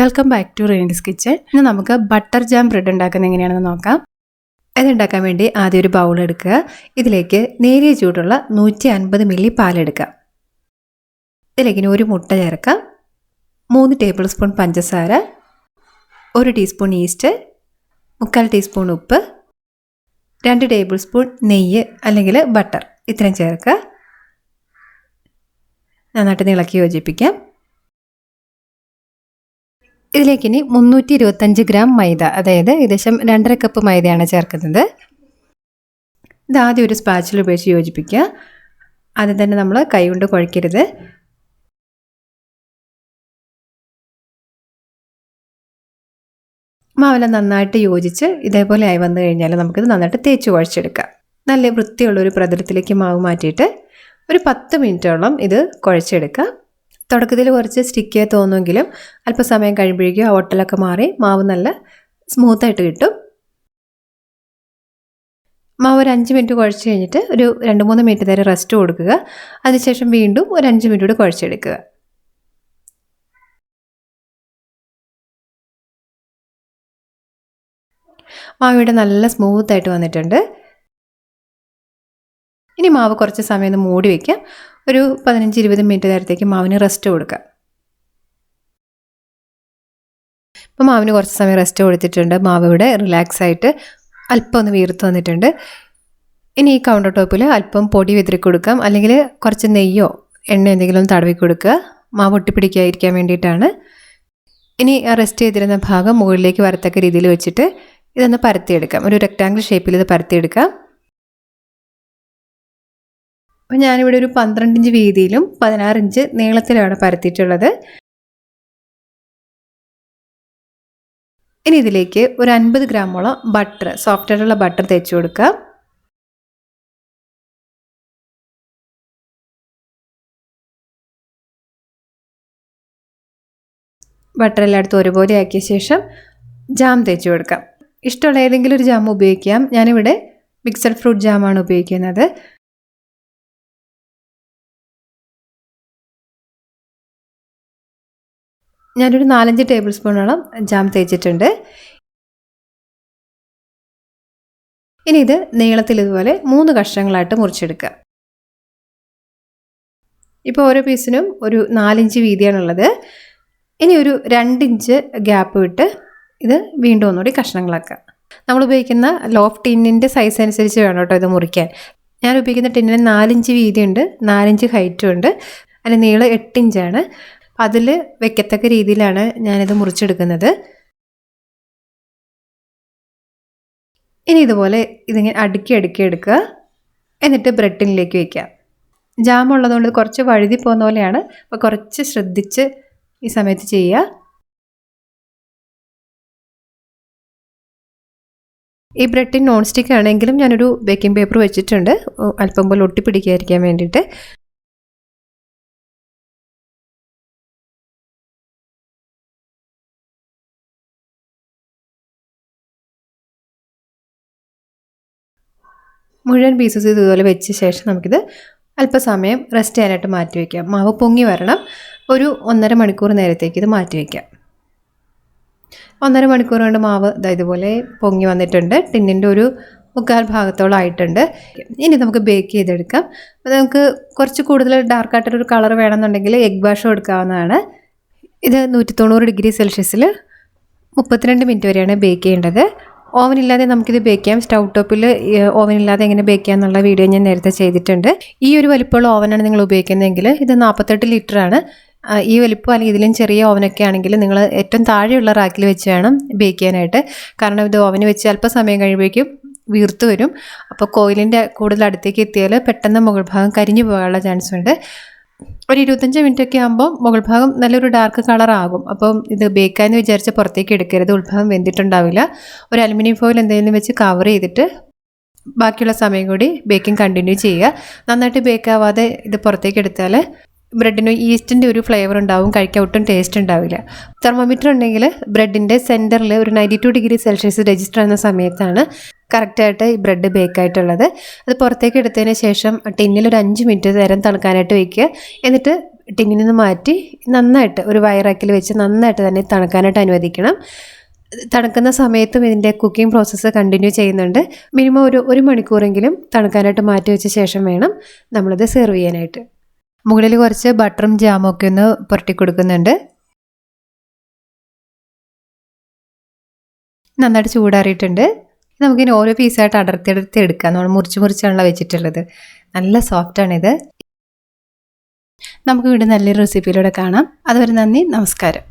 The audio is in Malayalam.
Welcome back to rains kitchen ഇന്ന് നമുക്ക് ബട്ടർ ജാം ബ്രെഡ് ഉണ്ടാക്കുന്നത് എങ്ങനെയാണെന്ന് നോക്കാം. അതുണ്ടാക്കാൻ വേണ്ടി ആദ്യം ഒരു ബൗൾ എടുക്കുക. ഇതിലേക്ക് നേരിയ ചൂടുള്ള നൂറ്റി അൻപത് മില്ലി പാലെടുക്കുക ഇതിലേക്ക് ഒരു മുട്ട ചേർക്കാം. മൂന്ന് ടേബിൾ സ്പൂൺ പഞ്ചസാര ഒരു ടീസ്പൂൺ ഈസ്റ്റ് മുക്കാൽ ടീസ്പൂൺ ഉപ്പ് രണ്ട് ടേബിൾ സ്പൂൺ നെയ്യ് അല്ലെങ്കിൽ ബട്ടർ ഇത്രയും ചേർക്കുക. നന്നായിട്ട് ഇളക്കി യോജിപ്പിക്കാം. ഇതിലേക്ക് ഇനി മുന്നൂറ്റി ഇരുപത്തഞ്ച് ഗ്രാം മൈദ അതായത് ഏകദേശം രണ്ടര കപ്പ് മൈദയാണ് ചേർക്കുന്നത്. ഇത് ആദ്യം ഒരു സ്പാച്ചിൽ ഉപയോഗിച്ച് യോജിപ്പിക്കുക. ആദ്യം തന്നെ നമ്മൾ കൈകൊണ്ട് കുഴക്കരുത്. മാവെല്ലാം നന്നായിട്ട് യോജിച്ച് ഇതേപോലെ ആയി വന്നു കഴിഞ്ഞാൽ നമുക്കിത് നന്നായിട്ട് തേച്ച് കുഴച്ചെടുക്കാം. നല്ല വൃത്തിയുള്ള ഒരു പ്രതലത്തിലേക്ക് മാവ് മാറ്റിയിട്ട് ഒരു പത്ത് മിനിറ്റോളം ഇത് കുഴച്ചെടുക്കുക തുടക്കത്തിൽ കുറച്ച് സ്റ്റിക്കിയായി തോന്നുമെങ്കിലും അല്പസമയം കഴിയുമ്പോഴേക്കും ആ ഒട്ടലൊക്കെ മാറി മാവ് നല്ല സ്മൂത്തായിട്ട് കിട്ടും. മാവ് ഒരു അഞ്ച് മിനിറ്റ് കുഴച്ച് കഴിഞ്ഞിട്ട് ഒരു രണ്ട് മൂന്ന് മിനിറ്റ് നേരം റെസ്റ്റ് കൊടുക്കുക. അതിനുശേഷം വീണ്ടും ഒരു അഞ്ച് മിനിറ്റ് കൂടി കുഴച്ചെടുക്കുക. മാവിയുടെ നല്ല സ്മൂത്തായിട്ട് വന്നിട്ടുണ്ട്. ഇനി മാവ് കുറച്ച് സമയം മൂടി വയ്ക്കുക ഒരു പതിനഞ്ച് ഇരുപത് മിനിറ്റ് നേരത്തേക്ക് മാവിന് റെസ്റ്റ് കൊടുക്കുക. ഇപ്പോൾ മാവിന് കുറച്ച് സമയം റെസ്റ്റ് കൊടുത്തിട്ടുണ്ട്. മാവ് ഇവിടെ റിലാക്സ് ആയിട്ട് അല്പം ഒന്ന് വീർത്ത് വന്നിട്ടുണ്ട്. ഇനി ഈ കൗണ്ടർ ടോപ്പിൽ അല്പം പൊടി വിതറി കൊടുക്കാം. അല്ലെങ്കിൽ കുറച്ച് നെയ്യോ എണ്ണ എന്തെങ്കിലും തടവി കൊടുക്കുക. മാവ് ഒട്ടിപ്പിടിക്കാതിരിക്കാൻ വേണ്ടിയിട്ടാണ്. ഇനി റെസ്റ്റ് ചെയ്തിരുന്ന ഭാഗം മുകളിലേക്ക് വരത്തക്ക രീതിയിൽ വെച്ചിട്ട് ഇതൊന്ന് പരത്തിയെടുക്കാം. ഒരു റെക്റ്റാങ്കിൾ ഷേപ്പിൽ ഇത് പരത്തിയെടുക്കാം. അപ്പോൾ ഞാനിവിടെ ഒരു പന്ത്രണ്ട് ഇഞ്ച് വീതിയിലും പതിനാറ് ഇഞ്ച് നീളത്തിലാണ് പരത്തിയിട്ടുള്ളത്. ഇനി ഇതിലേക്ക് ഒരു അൻപത് ഗ്രാമോളം ബട്ടർ സോഫ്റ്റ് ആയിട്ടുള്ള ബട്ടർ തേച്ച് കൊടുക്കുക. ബട്ടർ എല്ലായിടത്തും ഒരുപോലെ ആക്കിയ ശേഷം ജാം തേച്ച് കൊടുക്കാം. ഇഷ്ടമുള്ള ഏതെങ്കിലും ഒരു ജാം ഉപയോഗിക്കാം. ഞാനിവിടെ മിക്സഡ് ഫ്രൂട്ട് ജാമാണ് ഉപയോഗിക്കുന്നത്. ഞാനൊരു നാലഞ്ച് ടേബിൾ സ്പൂണോളം ജാം തേച്ചിട്ടുണ്ട്. ഇനി ഇത് നീളത്തിൽ ഇതുപോലെ മൂന്ന് കഷ്ണങ്ങളായിട്ട് മുറിച്ചെടുക്കുക. ഇപ്പോൾ ഓരോ പീസിനും ഒരു നാലിഞ്ച് വീതിയാണുള്ളത്. ഇനി ഒരു രണ്ടിഞ്ച് ഗ്യാപ്പ് വിട്ട് ഇത് വീണ്ടും ഒന്നുകൂടി കഷ്ണങ്ങളാക്കുക. നമ്മൾ ഉപയോഗിക്കുന്ന ലോഫ് ടിന്നിന്റെ സൈസ് അനുസരിച്ച് വേണം കേട്ടോ ഇത് മുറിക്കാൻ. ഞാൻ ഉപയോഗിക്കുന്ന ടിന്നിന് നാലിഞ്ച് വീതിയുണ്ട് നാലിഞ്ച് ഹൈറ്റും ഉണ്ട്. അതിന് നീളം എട്ടിഞ്ചാണ്. അതിൽ വെക്കത്തക്ക രീതിയിലാണ് ഞാനിത് മുറിച്ചെടുക്കുന്നത്. ഇനി ഇതുപോലെ ഇതിങ്ങനെ അടുക്കി അടുക്കി എടുക്കുക. എന്നിട്ട് ബ്രെഡിനിലേക്ക് വയ്ക്കുക ജാം ഉള്ളതുകൊണ്ട് കുറച്ച് വഴുതി പോകുന്ന പോലെയാണ്. അപ്പോൾ കുറച്ച് ശ്രദ്ധിച്ച് ഈ സമയത്ത് ചെയ്യുക. ഈ ബ്രെഡിൻ നോൺ സ്റ്റിക്ക് ആണെങ്കിലും ഞാനൊരു ബേക്കിംഗ് പേപ്പർ വെച്ചിട്ടുണ്ട്. അല്പം പോലെ ഒട്ടിപ്പിടിക്കാതിരിക്കാൻ വേണ്ടിയിട്ട്. മുഴുവൻ പീസസ് ഇതുപോലെ വെച്ച ശേഷം നമുക്കിത് അല്പസമയം റെസ്റ്റ് ചെയ്യാനായിട്ട് മാറ്റി വയ്ക്കാം മാവ് പൊങ്ങി വരണം. ഒരു ഒന്നര മണിക്കൂർ നേരത്തേക്ക് ഇത് മാറ്റി വയ്ക്കാം ഒന്നര മണിക്കൂർ കൊണ്ട് മാവ് ഇതുപോലെ പൊങ്ങി വന്നിട്ടുണ്ട്. ടിന്നിന്റെ ഒരു മുക്കാൽ ഭാഗത്തോളം ആയിട്ടുണ്ട്. ഇനി നമുക്ക് ബേക്ക് ചെയ്തെടുക്കാം. നമുക്ക് കുറച്ച് കൂടുതൽ ഡാർക്കായിട്ടൊരു കളർ വേണമെന്നുണ്ടെങ്കിൽ എഗ് വാഷ് കൊടുക്കാവുന്നതാണ് ഇത് നൂറ്റി തൊണ്ണൂറ് ഡിഗ്രി സെൽഷ്യസിൽ മുപ്പത്തിരണ്ട് മിനിറ്റ് വരെയാണ് ബേക്ക് ചെയ്യേണ്ടത്. ഓവൻ ഇല്ലാതെ നമുക്കിത് ബേക്ക് ചെയ്യാം. സ്റ്റൗ ടോപ്പിൽ ഓവൻ ഇല്ലാതെ എങ്ങനെ ബേക്ക് ചെയ്യാം എന്നുള്ള വീഡിയോ ഞാൻ നേരത്തെ ചെയ്തിട്ടുണ്ട്. ഈ ഒരു വലിപ്പമുള്ള ഓവനാണ് നിങ്ങൾ ഉപയോഗിക്കുന്നതെങ്കിൽ ഇത് നാൽപ്പത്തെട്ട് ലിറ്ററാണ് ഈ വലിപ്പം അല്ലെങ്കിൽ ഇതിലും ചെറിയ ഓവനൊക്കെ ആണെങ്കിൽ നിങ്ങൾ ഏറ്റവും താഴെയുള്ള റാക്കിൽ വെച്ച് വേണം ബേക്ക് ചെയ്യാനായിട്ട്. കാരണം ഇത് ഓവന് വെച്ച് അല്പസമയം കഴിയുമ്പോഴേക്കും വീർത്ത് വരും. അപ്പോൾ കോയിലിന്റെ കൂടുതൽ അടുത്തേക്ക് എത്തിയാൽ പെട്ടെന്ന് മുകൾ ഭാഗം കരിഞ്ഞു പോകാനുള്ള ചാൻസ് ഉണ്ട്. ഒരു ഇരുപത്തഞ്ച് മിനിറ്റ് ഒക്കെ ആകുമ്പോൾ മുകൾ ഭാഗം നല്ലൊരു ഡാർക്ക് കളർ ആകും. അപ്പം ഇത് ബേക്കാന്ന് വിചാരിച്ച പുറത്തേക്ക് എടുക്കരുത്. ഉൾഭാഗം വെന്തിട്ടുണ്ടാവില്ല. ഒരു അലുമിനിയം ഫോയിൽ എന്തെങ്കിലും വെച്ച് കവർ ചെയ്തിട്ട് ബാക്കിയുള്ള സമയം കൂടി ബേക്കിംഗ് കണ്ടിന്യൂ ചെയ്യുക. നന്നായിട്ട് ബേക്ക് ആവാതെ ഇത് പുറത്തേക്ക് എടുത്താൽ ബ്രെഡിന് ഈസ്റ്റിന്റെ ഒരു ഫ്ലേവർ ഉണ്ടാവും. കഴിക്കാൻ ഒട്ടും ടേസ്റ്റ് ഉണ്ടാവില്ല. തെർമോമീറ്റർ ഉണ്ടെങ്കിൽ ബ്രെഡിന്റെ സെന്ററിൽ ഒരു ninety two degree Celsius register ചെയ്യുന്ന സമയത്താണ് കറക്റ്റായിട്ട് ഈ ബ്രെഡ് ബേക്കായിട്ടുള്ളത് അത് പുറത്തേക്ക് എടുത്തതിന് ശേഷം ടിന്നിൽ ഒരു അഞ്ച് മിനിറ്റ് നേരം തണുക്കാനായിട്ട് വയ്ക്കുക എന്നിട്ട് ടിന്നിൽ നിന്ന് മാറ്റി നന്നായിട്ട് ഒരു വയറാക്കിൽ വെച്ച് നന്നായിട്ട് തന്നെ തണുക്കാനായിട്ട് അനുവദിക്കണം. തണുക്കുന്ന സമയത്തും ഇതിന്റെ കുക്കിംഗ് പ്രോസസ്സ് കണ്ടിന്യൂ ചെയ്യുന്നുണ്ട്. മിനിമം ഒരു ഒരു മണിക്കൂറെങ്കിലും തണുക്കാനായിട്ട് മാറ്റി വെച്ച ശേഷം വേണം നമ്മളിത് സെർവ് ചെയ്യാനായിട്ട്. മുകളിൽ കുറച്ച് ബട്ടറും ജാമും ഒക്കെ ഒന്ന് പുരട്ടി കൊടുക്കുന്നുണ്ട്. നന്നായിട്ട് ചൂടാറിയിട്ടുണ്ട്. നമുക്കിനി ഓരോ പീസായിട്ട് അടർത്തി അടർത്തി എടുക്കാം. നമ്മൾ മുറിച്ച് മുറിച്ചാണല്ലോ വെച്ചിട്ടുള്ളത്. നല്ല സോഫ്റ്റാണിത് നമുക്ക് വീണ്ടും നല്ലൊരു റെസിപ്പിയിലൂടെ കാണാം. അതുവരെ നന്ദി നമസ്കാരം.